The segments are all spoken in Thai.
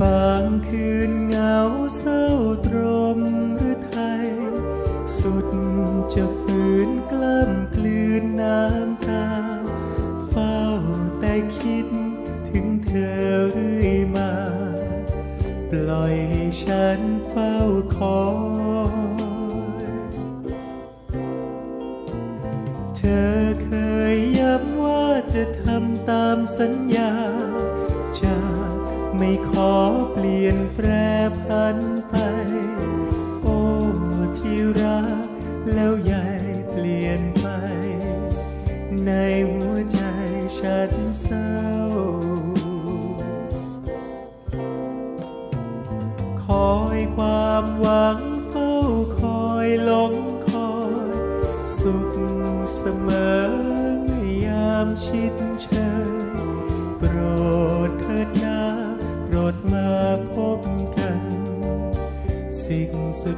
บางคืนเหงาเศร้าตรมหรือไทย สุดจะฝืนกล้ำกลืนน้ำตา เฝ้าแต่คิดถึงเธอเรื่อยมา ปล่อยให้ฉันเฝ้าคอยเธอเคยย้ำว่าจะทำตามสัญญาจะ ไม่ขอเปลี่ยนแปรพันไป โอ้ที่รักแล้วใหญ่เปลี่ยนไป ในหัวใจฉันเศร้า คอยความหวังเฝ้าคอยหลงคอย สุขเสมอเมื่อยามชิดเชย สิ่งสุ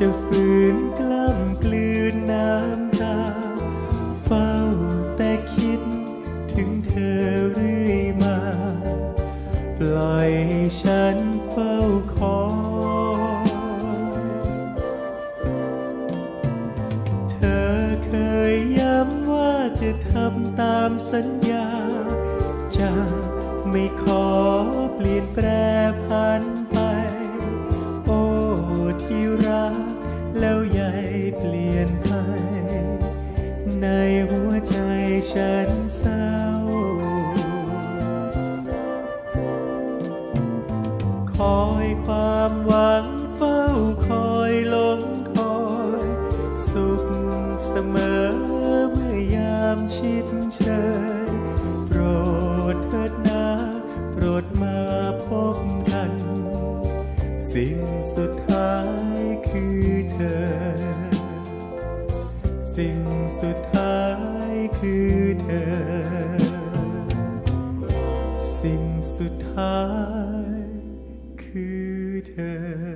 จะฝืนกล้ำกลืนน้ำตา เฝ้าแต่คิดถึงเธอเรื่อยมา ปล่อยฉันเฝ้าคอยเธอเคยย้ำว่าจะทำตามสัญญา จะไม่ขอเปลี่ยนแปร ฉันเศร้า คอยความหวังเฝ้าคอยหลงคอย สุขเสมอเมื่อยามชิดเชยโปรดเถิดนาโปรดมาพบกัน สิ่งสุดท้ายคือเธอ สิ่งสุดท้าย คือเธอ สิ่งสุดท้ายคือเธอ